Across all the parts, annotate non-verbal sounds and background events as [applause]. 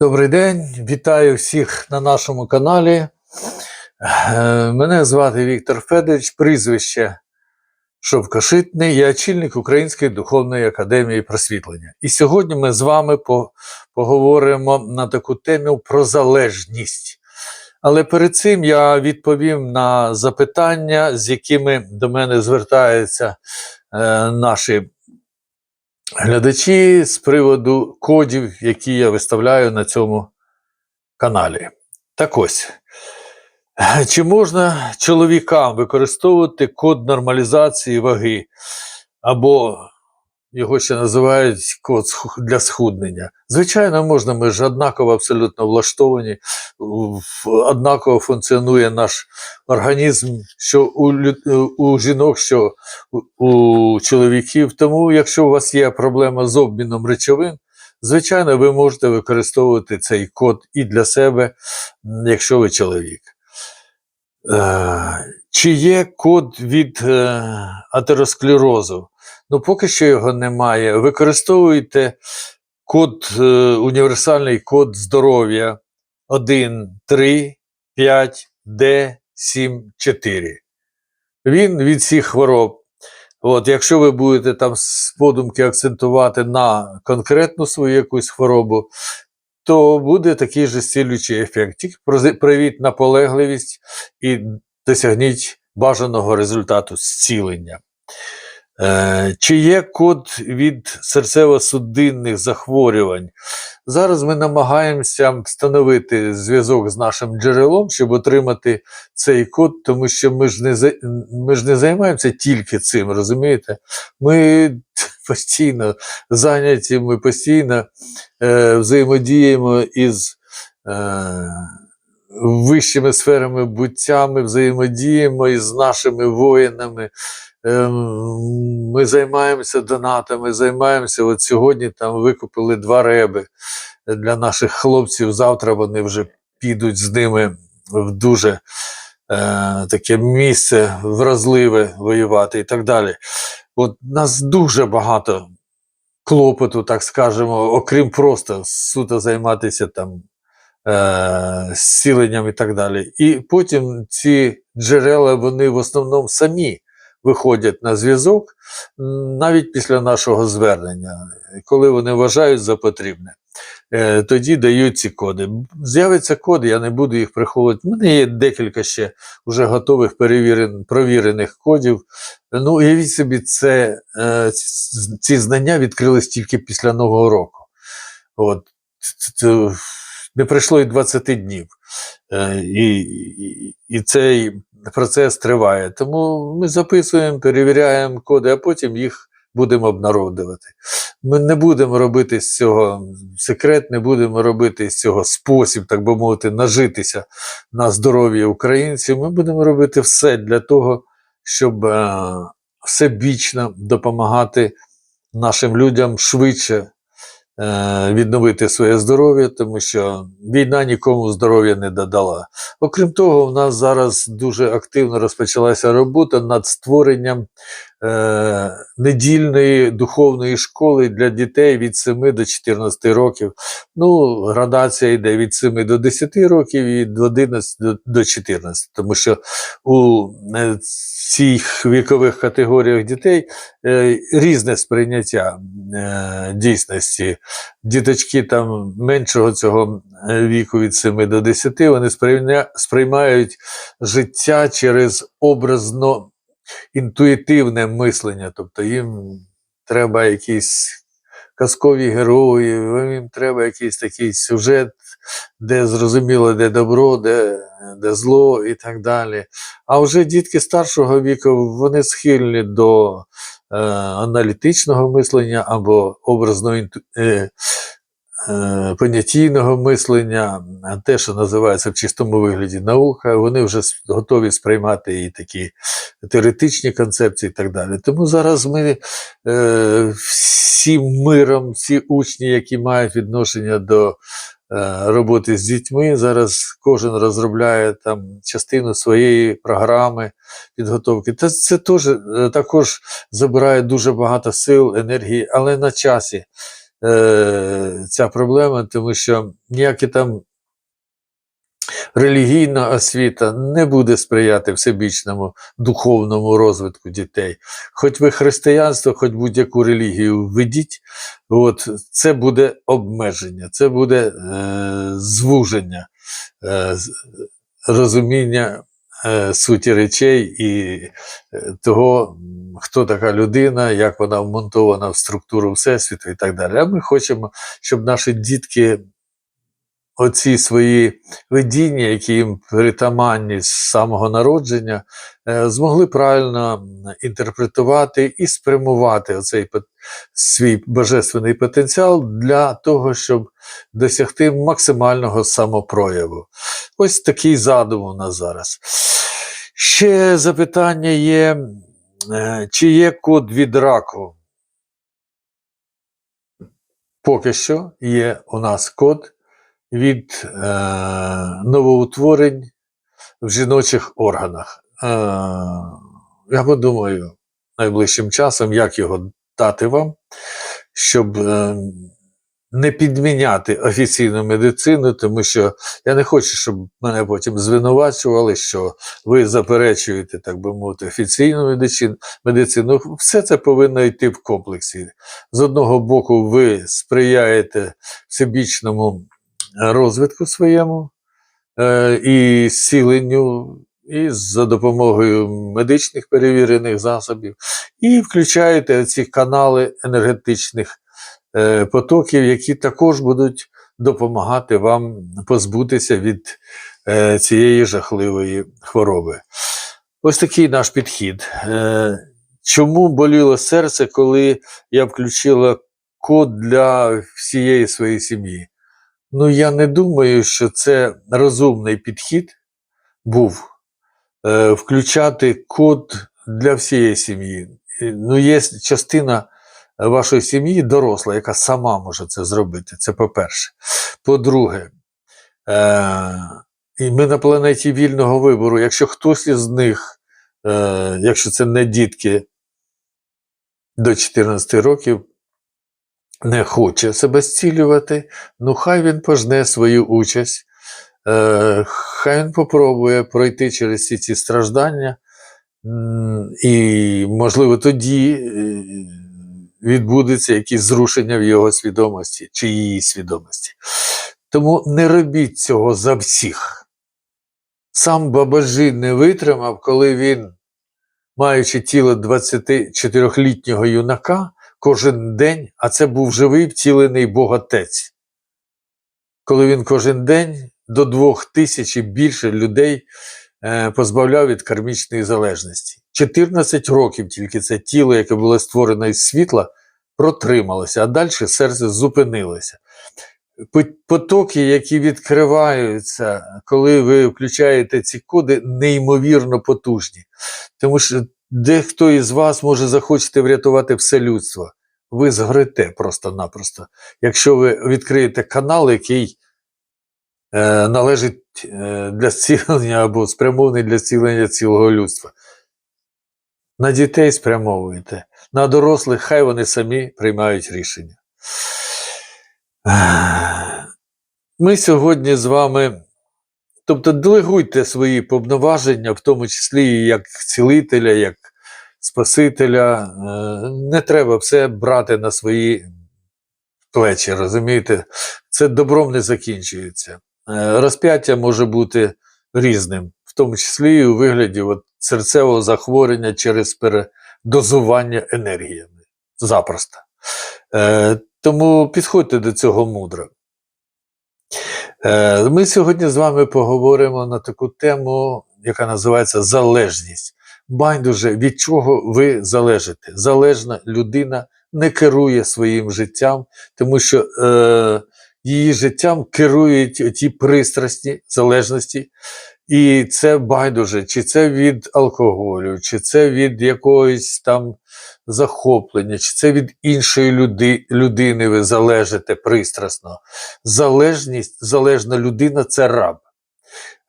Добрий день, вітаю всіх на нашому каналі. Е, Мене звати Віктор Федорович, прізвище Шовкошитний, я очільник Української духовної академії просвітлення. І сьогодні ми з вами поговоримо на таку тему про залежність. Але перед цим я відповім на запитання, з якими до мене звертаються е, наші глядачі з приводу кодів, які я виставляю на цьому каналі. Так ось, чи можна чоловікам використовувати код нормалізації ваги, або його ще називають код для схуднення? Звичайно, можна, ми ж однаково абсолютно влаштовані, однаково функціонує наш організм, що у, у жінок, що у, чоловіків. Тому, якщо у вас є проблема з обміном речовин, звичайно, ви можете використовувати цей код і для себе, якщо ви чоловік. Е, чи є код від е, атеросклерозу? Ну, поки що його немає. Використовуйте код, е, універсальний код здоров'я 1, 3, 5, Д, 7, 4. Він від всіх хвороб. От, якщо ви будете там з подумки акцентувати на конкретну свою якусь хворобу, то буде такий же зцілюючий ефект. Тільки проявіть наполегливість і досягніть бажаного результату зцілення. Е, чи є код від серцево-судинних захворювань? Зараз ми намагаємося встановити зв'язок з нашим джерелом, щоб отримати цей код, тому що ми ж не, ми ж не займаємося тільки цим, розумієте? Ми [laughs] постійно зайняті, ми постійно е, взаємодіємо із е, вищими сферами буття, ми взаємодіємо із нашими воїнами. Ем, Ми займаємося донатами, займаємося. От сьогодні там викупили два реби для наших хлопців. Завтра вони вже підуть з ними в дуже е, таке місце вразливе воювати і так далі. От нас дуже багато клопоту, так скажемо, окрім просто суто займатися там е, зціленням і так далі. І потім ці джерела, вони в основному самі виходять на зв'язок навіть після нашого звернення, коли вони вважають за потрібне. Е, тоді дають ці коди. З'явиться код, я не буду їх приховувати. У мене є декілька ще вже готових провірених кодів. Ну, уявіть собі, це, е, ці знання відкрились тільки після Нового року. От. Не пройшло і 20 днів. Е, І, і, і цей процес триває. Тому ми записуємо, перевіряємо коди, а потім їх будемо обнародувати. Ми не будемо робити з цього секрет, не будемо робити з цього спосіб, так би мовити, нажитися на здоров'я українців. Ми будемо робити все для того, щоб е, всебічно допомагати нашим людям швидше відновити своє здоров'я, тому що війна нікому здоров'я не додала. Окрім того, в нас зараз дуже активно розпочалася робота над створенням е, недільної духовної школи для дітей від 7 до 14 років. Ну, градація йде від 7 до 10 років і від 11 до, до 14, тому що у е, цих вікових категоріях дітей е, різне сприйняття дійсності. Діточки там меншого цього віку від 7 до 10, вони сприймають життя через образно інтуїтивне мислення. Тобто їм треба якісь казкові герої, їм треба якийсь такий сюжет, де зрозуміло, де добро, де, де зло і так далі. А вже дітки старшого віку вони схильні до е, аналітичного мислення або образно е, понятійного мислення, те, що називається в чистому вигляді наука, вони вже готові сприймати і такі теоретичні концепції і так далі. Тому зараз ми е, всім миром, всі учні, які мають відношення до е, роботи з дітьми, зараз кожен розробляє там частину своєї програми підготовки. Та це теж е, також забирає дуже багато сил, енергії, але на часі. Е, ця проблема, тому що ніякі там релігійна освіта не буде сприяти всебічному духовному розвитку дітей. Хоч ви християнство, хоч будь-яку релігію введіть, от, це буде обмеження, це буде е, звуження е, розуміння е, суті речей і е, того, хто така людина, як вона вмонтована в структуру Всесвіту і так далі. А ми хочемо, щоб наші дітки оці свої видіння, які їм притаманні з самого народження, е, змогли правильно інтерпретувати і спрямувати оцей свій божественний потенціал для того, щоб досягти максимального самопрояву. Ось такий задум у нас зараз. Ще запитання є: е, чи є код від раку? Поки що є у нас код від е, новоутворень в жіночих органах. Е, я подумаю найближчим часом, як його дати вам, щоб е, не підміняти офіційну медицину, тому що я не хочу, щоб мене потім звинувачували, що ви заперечуєте, так би мовити, офіційну медицину. Все це повинно йти в комплексі. З одного боку, ви сприяєте всебічному розвитку своєму е, і зціленню, і за допомогою медичних перевірених засобів, і включаєте ці канали енергетичних е, потоків, які також будуть допомагати вам позбутися від е, цієї жахливої хвороби. Ось такий наш підхід. Чому боліло серце, коли я включила код для всієї своєї сім'ї? Ну, я не думаю, що це розумний підхід був е, включати код для всієї сім'ї. Ну, є частина вашої сім'ї доросла, яка сама може це зробити. Це по-перше. По-друге, е, і ми на планеті вільного вибору. Якщо хтось із них, е, якщо це не дітки до 14 років, не хоче себе зцілювати, ну хай він пожне свою участь, е, хай він попробує пройти через всі ці страждання, і, можливо, тоді е, відбудеться якісь зрушення в його свідомості чи її свідомості. Тому не робіть цього за всіх. Сам Бабажи не витримав, коли він, маючи тіло 24-літнього юнака, кожен день, а це був живий втілений Богатець. Коли він кожен день до двох тисяч і більше людей е, позбавляв від кармічної залежності. 14 років тільки це тіло, яке було створено із світла, протрималося, а далі серце зупинилося. Потоки, які відкриваються, коли ви включаєте ці коди, неймовірно потужні. Тому що дехто із вас може захочете врятувати все людство. Ви згорите просто-напросто. Якщо ви відкриєте канал, який е, належить е, для зцілення або спрямований для зцілення цілого людства. На дітей спрямовуєте, на дорослих, хай вони самі приймають рішення. Ми сьогодні з вами, тобто делегуйте свої повноваження, в тому числі як цілителя, як Спасителя. Е, Не треба все брати на свої плечі, розумієте? Це добром не закінчується. Е, Розп'яття може бути різним, в тому числі і у вигляді от, серцевого захворювання через передозування енергіями. Запросто. Е, тому підходьте до цього мудро. Е, Ми сьогодні з вами поговоримо на таку тему, яка називається залежність. Байдуже, від чого ви залежите. Залежна людина не керує своїм життям, тому що е, її життям керують ті пристрасні залежності. І це байдуже, чи це від алкоголю, чи це від якогось там захоплення, чи це від іншої люди, людини ви залежите пристрасно. Залежність, залежна людина це раб.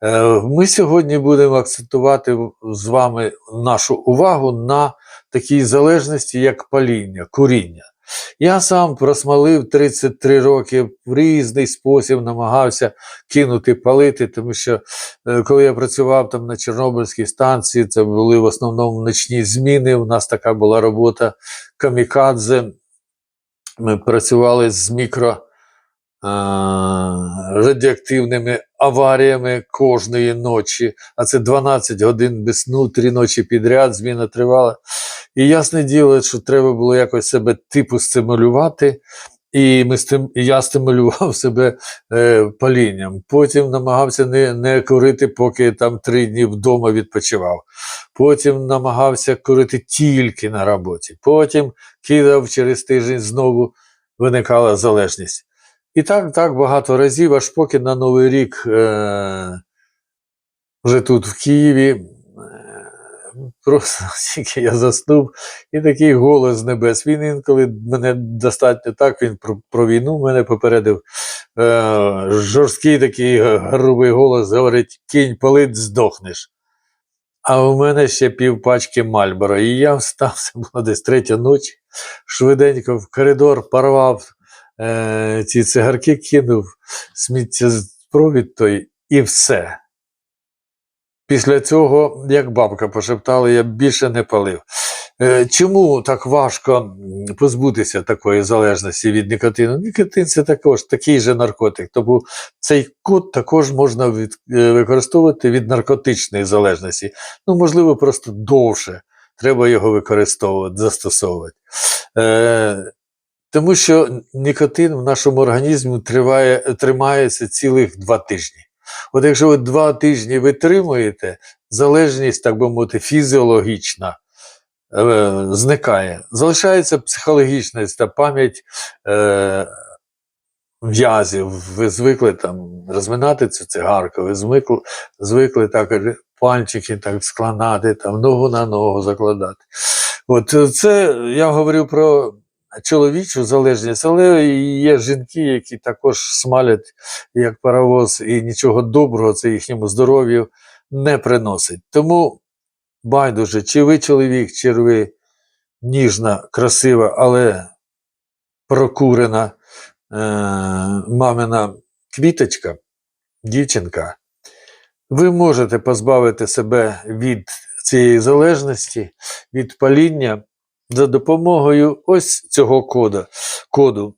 Е, Ми сьогодні будемо акцентувати з вами нашу увагу на такій залежності, як паління, куріння. Я сам просмалив 33 роки в різний спосіб намагався кинути палити, тому що е, коли я працював там на Чорнобильській станції, це були в основному ночні зміни. У нас така була робота камікадзе. Ми працювали з мікро е, радіоактивними аваріями кожної ночі, а це 12 годин без сну, три ночі підряд, зміна тривала. І ясне діло, що треба було якось себе типу стимулювати. І ми стим, я стимулював себе е, палінням. Потім намагався не, не курити, поки там три дні вдома відпочивав. Потім намагався курити тільки на роботі. Потім кидав через тиждень знову виникала залежність. І так, так багато разів, аж поки на Новий рік е, вже тут в Києві. Просто [laughs] тільки я заснув, і такий голос з небес. Він інколи мене достатньо так, він про, про війну мене попередив. Е, жорсткий такий грубий голос говорить: кінь палить, здохнеш. А у мене ще пів пачки Мальборо. І я встав, це було десь третя ночі, швиденько в коридор порвав е, ці цигарки, кинув сміттєпровід той, і все. Після цього, як бабка пошептала, я більше не палив. Е, Чому так важко позбутися такої залежності від нікотину? Нікотин це також такий же наркотик. Тому цей код також можна від, е, використовувати від наркотичної залежності. Ну, можливо, просто довше треба його використовувати, застосовувати. Е, тому що нікотин в нашому організмі триває, тримається цілих два тижні. От якщо ви два тижні витримуєте, залежність, так би мовити, фізіологічна е, зникає. Залишається психологічна та пам'ять е, в'язів. Ви звикли там розминати цю цигарку, ви звикли, звикли так пальчики так складати, там, ногу на ногу закладати. От е, це я говорю про чоловічу залежність, але є жінки, які також смалять як паровоз, і нічого доброго це їхньому здоров'ю не приносить. Тому байдуже, чи ви чоловік, чи ви ніжна, красива, але прокурена е, мамина квіточка, дівчинка, ви можете позбавити себе від цієї залежності, від паління за допомогою ось цього коду, коду,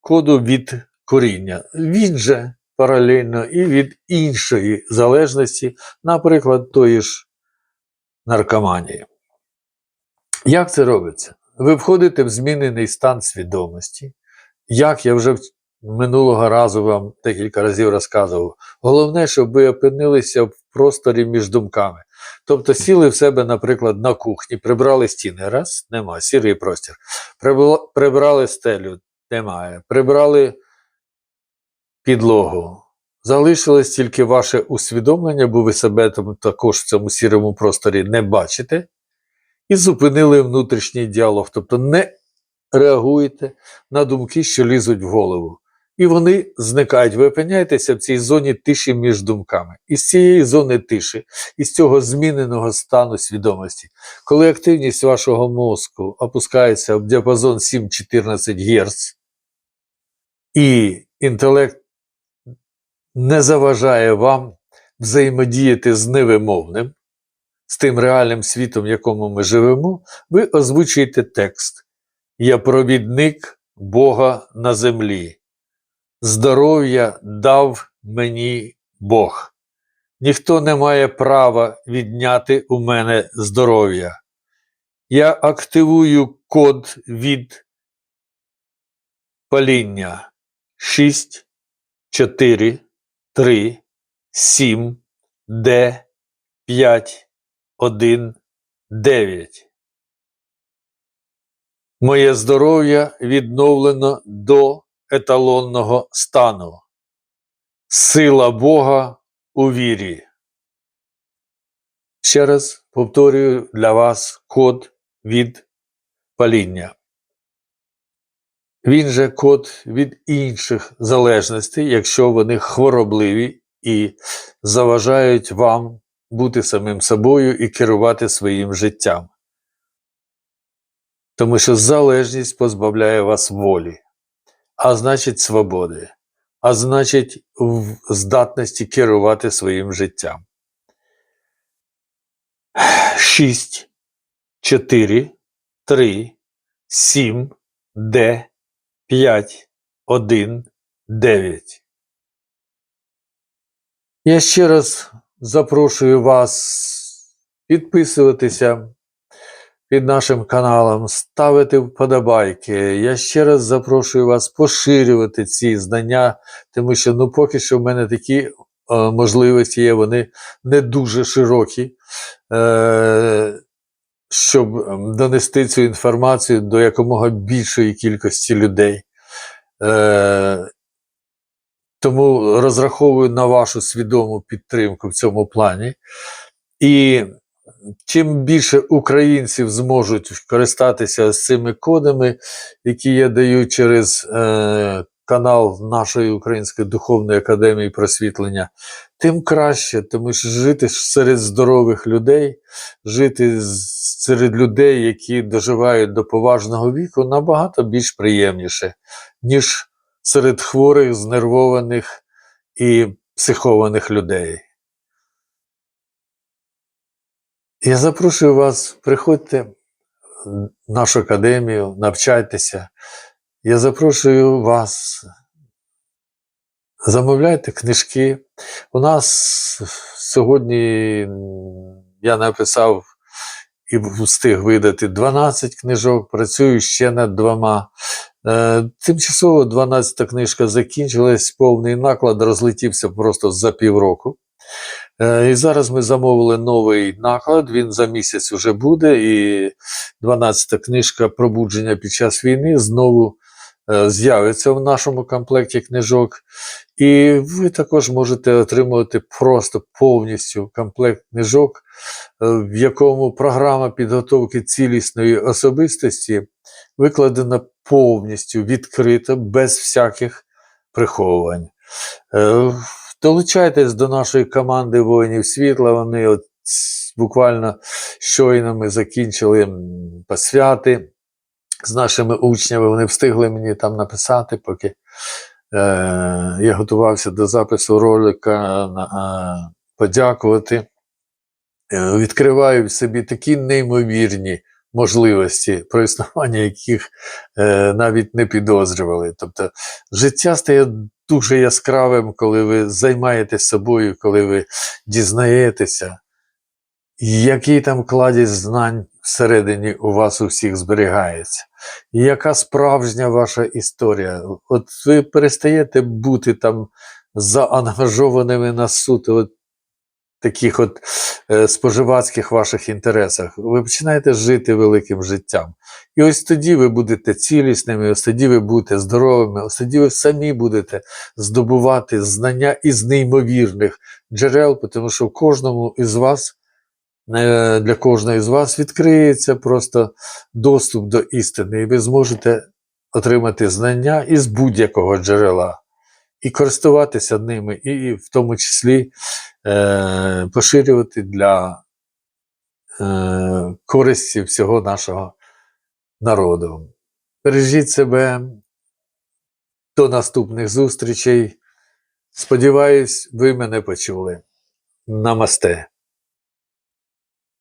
коду від коріння. Він же паралельно і від іншої залежності, наприклад, тої ж наркоманії. Як це робиться? Ви входите в змінений стан свідомості. Як я вже минулого разу вам декілька разів розказував, головне, щоб ви опинилися в просторі між думками. Тобто сіли в себе, наприклад, на кухні, прибрали стіни, раз, нема, сірий простір. Прибрали стелю, немає. Прибрали підлогу. Залишилось тільки ваше усвідомлення, бо ви себе там також в цьому сірому просторі не бачите, і зупинили внутрішній діалог. Тобто не реагуєте на думки, що лізуть в голову. І вони зникають. Ви опиняєтеся в цій зоні тиші між думками. Із цієї зони тиші, із цього зміненого стану свідомості, коли активність вашого мозку опускається в діапазон 7-14 Гц, і інтелект не заважає вам взаємодіяти з невимовним, з тим реальним світом, в якому ми живемо, ви озвучуєте текст. Я провідник Бога на землі. Здоров'я дав мені Бог. Ніхто не має права відняти у мене здоров'я. Я активую код від паління 6, 4, 3, 7, Д, 5, 1, 9. Моє здоров'я відновлено до еталонного стану. Сила Бога у вірі. Ще раз повторюю для вас код від паління. Він же код від інших залежностей, якщо вони хворобливі і заважають вам бути самим собою і керувати своїм життям. Тому що залежність позбавляє вас волі, а значить свободи, а значить в- здатності керувати своїм життям. 6, 4, 3, 7, Д, 5, 1, 9. Я ще раз запрошую вас підписуватися під нашим каналом, ставити вподобайки. Я ще раз запрошую вас поширювати ці знання, тому що ну, поки що в мене такі е, можливості є, вони не дуже широкі, е, щоб ем, донести цю інформацію до якомога більшої кількості людей. Е, тому розраховую на вашу свідому підтримку в цьому плані. І чим більше українців зможуть користатися з цими кодами, які я даю через е, канал нашої Української духовної академії просвітлення, тим краще, тому що жити серед здорових людей, жити серед людей, які доживають до поважного віку, набагато більш приємніше, ніж серед хворих, знервованих і психованих людей. Я запрошую вас, приходьте в нашу академію, навчайтеся. Я запрошую вас, замовляйте книжки. У нас сьогодні я написав і встиг видати 12 книжок, працюю ще над двома. Е, Тимчасово 12 книжка закінчилась, повний наклад розлетівся просто за півроку. Е, І зараз ми замовили новий наклад, він за місяць вже буде, і 12-та книжка Пробудження під час війни знову е, з'явиться в нашому комплекті книжок. І ви також можете отримувати просто повністю комплект книжок, е, в якому програма підготовки цілісної особистості викладена повністю відкрито, без всяких приховувань. Долучайтесь до нашої команди воїнів світла. Вони от буквально щойно ми закінчили посвяти з нашими учнями. Вони встигли мені там написати, поки е, я готувався до запису ролика, на- е, подякувати. Відкриваю в собі такі неймовірні можливості, про існування яких е, навіть не підозрювали. Тобто життя стає дуже яскравим, коли ви займаєтесь собою, коли ви дізнаєтеся, який там кладість знань всередині у вас у всіх зберігається, яка справжня ваша історія. От ви перестаєте бути там заангажованими на суто от таких от споживацьких ваших інтересах. Ви починаєте жити великим життям. І ось тоді ви будете цілісними, ось тоді ви будете здоровими, ось тоді ви самі будете здобувати знання із неймовірних джерел, тому що кожному із вас, е, для кожного із вас відкриється просто доступ до істини, і ви зможете отримати знання із будь-якого джерела і користуватися ними, і в тому числі е, поширювати для е, користі всього нашого народу. Бережіть себе. До наступних зустрічей. Сподіваюсь, ви мене почули. Намасте.